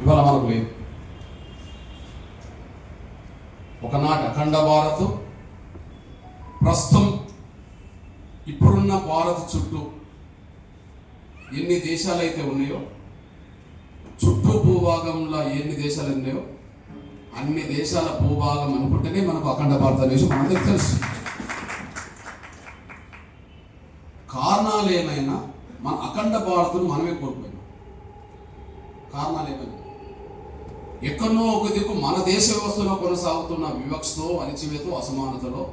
ఇవాళ మనకు లేదు. ఒకనాటి అఖండ భారత్ ప్రస్తుతం ఇప్పుడున్న భారత్ చుట్టూ ఎన్ని దేశాలు అయితే ఉన్నాయో చుట్టూ భూభాగంలో ఎన్ని దేశాలు ఉన్నాయో అన్ని దేశాల భూభాగం అనుకుంటేనే మనకు అఖండ భారతదేశం అందరికి తెలుసు. కారణాలు ఏమైనా మన అఖండ భారత్ను మనమే కోల్పోయినాం. కారణాలు ఏమైనా ఎక్కడో ఒక దిక్కు మన దేశ వ్యవస్థలో కొనసాగుతున్న వివక్షతో అణిచివేతో అసమానతలో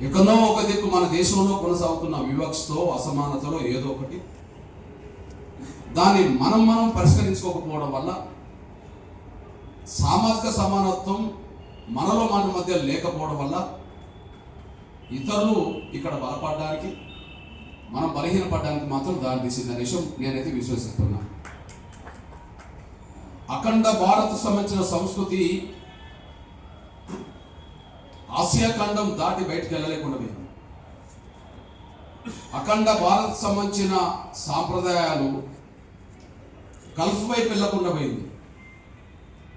ఎక్కడో ఒక దిక్కు మన దేశంలో కొనసాగుతున్న వివక్షతో అసమానతలో ఏదో ఒకటి. దాన్ని మనం మనం పరిష్కరించుకోకపోవడం వల్ల సామాజిక సమానత్వం మనలో మన మధ్య లేకపోవడం వల్ల ఇతరులు ఇక్కడ బలపడడానికి మనం బలహీనపడడానికి మాత్రం దారి తీసిందనే విషయం నేనైతే విశ్వసిస్తున్నాను. అఖండ భారత్ సంబంధించిన సంస్కృతి ఆసియా ఖండం దాటి బయటకు వెళ్ళలేకుండా పోయింది అఖండ భారత్ సంబంధించిన సాంప్రదాయాలు గల్ఫ్ వైపు వెళ్ళకుండా పోయింది.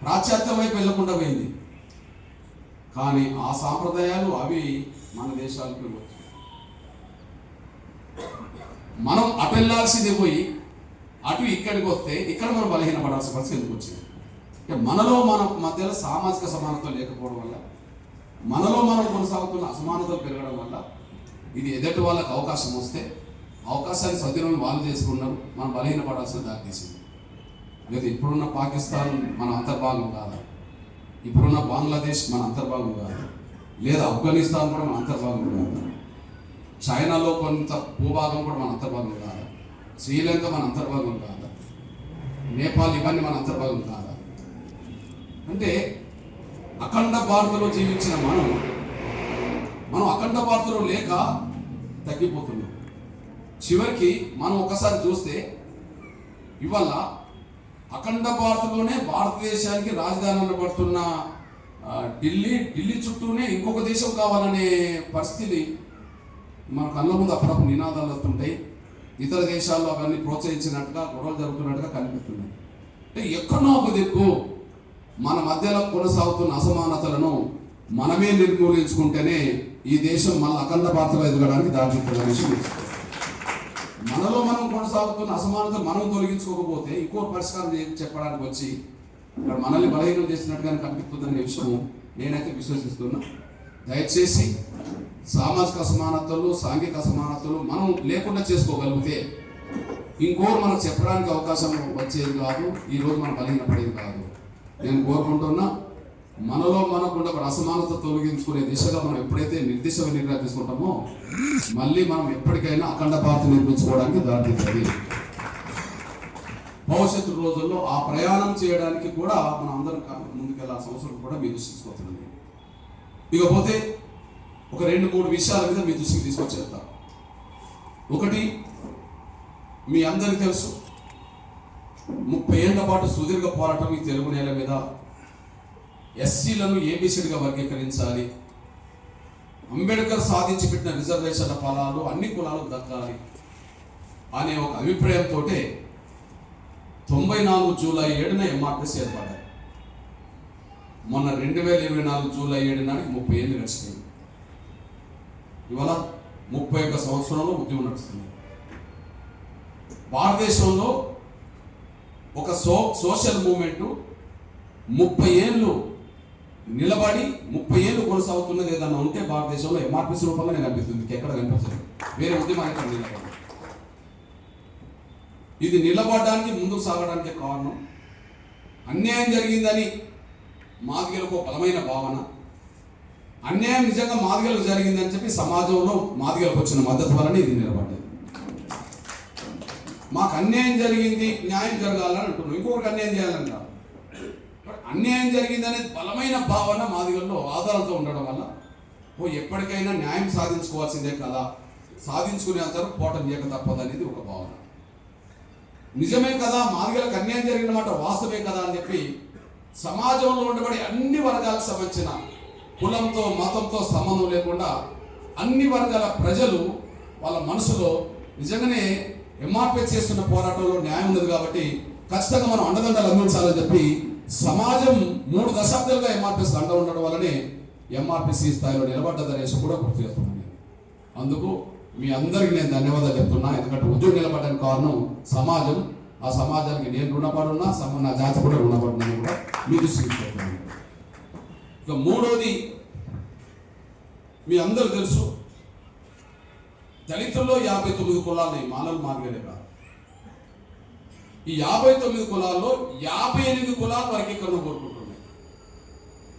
పాశ్చాత్యం వైపు వెళ్ళకుండా పోయింది. కానీ ఆ సాంప్రదాయాలు అవి మన దేశాలకు వచ్చాయి మనం అటెళ్ళాల్సింది పోయి అటు ఇక్కడికి వస్తే ఇక్కడ మనం బలహీనపడాల్సిన పరిస్థితి ఎందుకు వచ్చింది? మనలో మన మధ్యలో సామాజిక సమానత్వం లేకపోవడం వల్ల మనలో మనం కొనసాగుతున్న అసమానతలు పెరగడం వల్ల ఇది ఎదుటి వాళ్ళకి అవకాశం వస్తే అవకాశాన్ని సద్వినియోగం వాళ్ళు చేసుకున్నారు మనం బలహీనపడాల్సిన దారి తీసింది. లేదా ఇప్పుడున్న పాకిస్తాన్ మన అంతర్భాగం కాదా? ఇప్పుడున్న బంగ్లాదేశ్ మన అంతర్భాగం కాదు? లేదా ఆఫ్ఘనిస్తాన్ కూడా మన అంతర్భాగం కాదు? చైనాలో కొంత భూభాగం కూడా మన అంతర్భాగం కాదా? శ్రీలంక మన అంతర్భాగం కాదా? నేపాల్ ఇవన్నీ మన అంతర్భాగం కాదా? అంటే అఖండ భారతలో జీవించిన మనం మనం అఖండ భారతలో లేక తగ్గిపోతున్నాం. చివరికి మనం ఒకసారి చూస్తే ఇవాళ అఖండ భారతలోనే భారతదేశానికి రాజధాని అనబడుతున్న ఢిల్లీ ఢిల్లీ చుట్టూనే ఇంకొక దేశం కావాలనే పరిస్థితి మన కళ్ళ ముందు అప్పుడప్పుడు నినాదాలు వస్తుంటాయి. ఇతర దేశాల్లో అవన్నీ ప్రోత్సహించినట్టుగా గొడవలు జరుగుతున్నట్టుగా కనిపిస్తున్నాయి. అంటే ఎక్కడో ఒక దిక్కు మన మధ్యలో కొనసాగుతున్న అసమానతలను మనమే నిర్మూలించుకుంటేనే ఈ దేశం మళ్ళీ అఖండ భారతలో ఎదగడానికి దారితీస్తుందనే విషయం మనలో మనం కొనసాగుతున్న అసమానతలు మనం తొలగించుకోకపోతే ఇంకో పరిష్కారం చెప్పడానికి వచ్చి ఇక్కడ మనల్ని బలహీనం చేసినట్టుగానే కనిపిస్తుందనే విషయం నేనైతే విశ్వసిస్తున్నా. దయచేసి సామాజిక అసమానతలు సాంఘిక అసమానతలు మనం లేకుండా చేసుకోగలిగితే ఇంకోరు మనకు చెప్పడానికి అవకాశం వచ్చేది కాదు ఈ రోజు మనం బలహీనపడేది కాదు. నేను కోరుకుంటున్నా మనలో మనకుండా ఒక అసమానత తొలగించుకునే దిశగా మనం ఎప్పుడైతే నిర్దిష్ట నిర్ణయం తీసుకుంటామో మళ్ళీ మనం ఎప్పటికైనా అఖండ భారత నిర్మించుకోవడానికి దారితీస్తుంది. భవిష్యత్తు రోజుల్లో ఆ ప్రయాణం చేయడానికి కూడా మనం అందరం ముందుకెళ్ళాల్సిన అవసరం కూడా మీరు దృష్టికి ఇకపోతే ఒక రెండు మూడు విషయాల మీద మీ దృష్టికి తీసుకొచ్చేద్దాం ఒకటి మీ అందరికీ తెలుసు ముప్పై ఏళ్ళ పాటు సుదీర్ఘ పోరాటం ఈ తెలుగు నేల మీద ఎస్సీలను ఏబిసిడిగా వర్గీకరించాలి అంబేద్కర్ సాధించి పెట్టిన రిజర్వేషన్ల ఫలాలు అన్ని కులాలకు దక్కాలి అనే ఒక అభిప్రాయంతో తొంభై నాలుగు జూలై ఏడున ఎంఆర్పిసి ఏర్పడ్డాయి మొన్న రెండు వేల ఇరవై నాలుగు జూలై ఏడు నాటికి ముప్పై ఏళ్ళు గడిచినాయి ఇవాళ ముప్పై ఒక్క సంవత్సరంలో ఉద్యమం నడుస్తుంది. భారతదేశంలో ఒక సో సోషల్ మూమెంట్ ముప్పై ఏళ్ళు నిలబడి ముప్పై ఏళ్ళు కొనసాగుతున్నది ఏదన్నా ఉంటే భారతదేశంలో ఎంఆర్పిసి రూపంలోనే కనిపిస్తుంది ఎక్కడ కనిపిస్తుంది వేరే ఉద్యమం ఎక్కడ నిలబడి ఇది నిలబడడానికి ముందుకు సాగడానికి కారణం. అన్యాయం జరిగిందని మాదిగలకు బలమైన భావన. అన్యాయం నిజంగా మాదిగలకు జరిగిందని చెప్పి సమాజంలో మాదిగలకు వచ్చిన మద్దతు వలన ఇది నిలబడ్డది. మాకు అన్యాయం జరిగింది న్యాయం జరగాలని అంటున్నాం. ఇంకొకరికి అన్యాయం చేయాలని కాదు అన్యాయం అన్యాయం జరిగిందనే బలమైన భావన మాదిగల్లో ఆధారాలతో ఉండడం వల్ల ఓ ఎప్పటికైనా న్యాయం సాధించుకోవాల్సిందే కదా. సాధించుకునే అంతరం పోటం చేయక తప్పదనేది ఒక భావన. నిజమే కదా మాదిగలకు అన్యాయం జరిగిన మాట వాస్తవే కదా అని చెప్పి సమాజంలో ఉండబడే అన్ని వర్గాలకు సంబంధించిన కులంతో మతంతో సంబంధం లేకుండా అన్ని వర్గాల ప్రజలు వాళ్ళ మనసులో నిజంగానే ఎంఆర్పీ చేస్తున్న పోరాటంలో న్యాయం ఉన్నది కాబట్టి ఖచ్చితంగా మనం అండదండలు అందించాలని చెప్పి సమాజం మూడు దశాబ్దాలుగా ఎంఆర్పిఎస్ అండ ఉండడం వల్లనే ఎంఆర్పిసి స్థాయిలో నిలబడ్డదనేసి కూడా గుర్తు చేస్తున్నాను నేను. అందుకు మీ అందరికీ నేను ధన్యవాదాలు చెప్తున్నా. ఎందుకంటే ఉద్యోగం నిలబడడానికి కారణం సమాజం. ఆ సమాజానికి నేను రుణపడున్నా నా జాతి కూడా రుణపడున్నాను కూడా మీరు తీసుకుంటున్నాను ఇక మూడోది మీ అందరు తెలుసు. దళితుల్లో యాభై తొమ్మిది కులాలు మానవ మాలలు మార్గలే కాదు. ఈ యాభై తొమ్మిది కులాల్లో యాభై ఎనిమిది కులాలు వర్గీకరణ కోరుకుంటున్నాయి.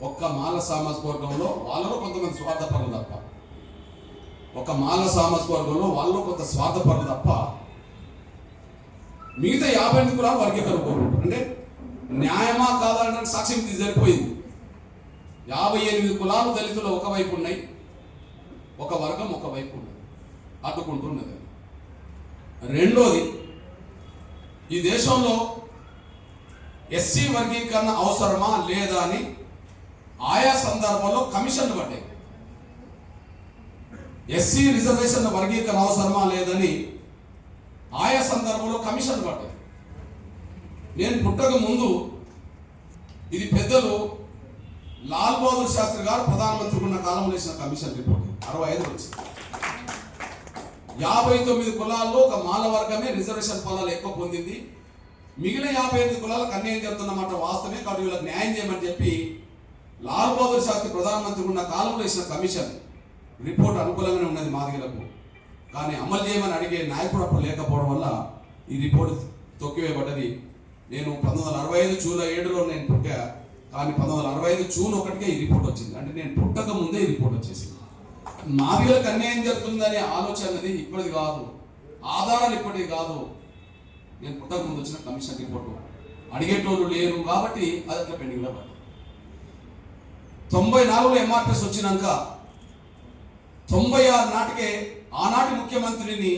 ఒక్క మాల సామాజిక వర్గంలో వాళ్ళలో కొంతమంది స్వార్థపరులు తప్ప. ఒక మాల సామాజిక వర్గంలో వాళ్ళలో కొంత స్వార్థపరులు తప్ప మిగతా యాభై ఎనిమిది కులాలు వర్గీకరణ కోరుకుంటారు అంటే న్యాయమా కాదా అంటే సాక్ష్యం ఇది యాభై ఎనిమిది కులాలు దళితులు ఒకవైపు ఉన్నాయి ఒక వర్గం ఒకవైపు ఉన్నది. అడ్డుకుంటున్నది రెండోది ఈ దేశంలో ఎస్సీ వర్గీకరణ అవసరమా లేదా అని ఆయా సందర్భాల్లో కమిషన్లు పడ్డాయి. ఎస్సీ రిజర్వేషన్ వర్గీకరణ అవసరమా లేదని ఆయా సందర్భంలో కమిషన్ పడ్డాయి. నేను పుట్టక ముందు ఇది పెద్దలు లాల్ బహదూర్ శాస్త్రి గారు ప్రధానమంత్రి ఉన్న కాలంలో వేసిన కమిషన్ రిపోర్ట్. అరవై ఐదు వచ్చింది. యాభై తొమ్మిది కులాల్లో ఒక మాల వర్గమే రిజర్వేషన్ పొలాలు ఎక్కువ పొందింది. మిగిలిన యాభై ఐదు కులాలకు అన్యాయం జరుగుతున్నమాట వాస్తవమే కాబట్టి వీళ్ళకి న్యాయం చేయమని చెప్పి లాల్ బహదూర్ శాస్త్రి ప్రధానమంత్రి ఉన్న కాలంలో వేసిన కమిషన్ రిపోర్ట్ అనుకూలంగానే ఉన్నది మాదిగలకు. కానీ అమలు చేయమని అడిగే నాయకుడు అప్పుడు లేకపోవడం వల్ల ఈ రిపోర్ట్ తొక్కివేయబడ్డది. నేను పంతొమ్మిది వందల అరవై ఐదు జూలై ఏడులో నేను పుట్టా. కానీ పంతొమ్మిది వందల అరవై ఐదు జూన్ ఒకటికే ఈ రిపోర్ట్ వచ్చింది. అంటే నేను పుట్టక ముందే ఈ రిపోర్ట్ వచ్చేసింది. మాదిగలకు అన్యాయం జరుగుతుందనే ఆలోచన అనేది ఇప్పటిది కాదు ఆధారాలు ఇప్పటిది కాదు నేను పుట్టక ముందు వచ్చిన కమిషన్ రిపోర్టు. అడిగేటోళ్ళు లేరు కాబట్టి అది అట్లా పెండింగ్లో పడ్డది. తొంభై నాలుగులో ఎంఆర్పిఎస్ వచ్చినాక తొంభై ఆరు నాటికే ఆనాటి ముఖ్యమంత్రిని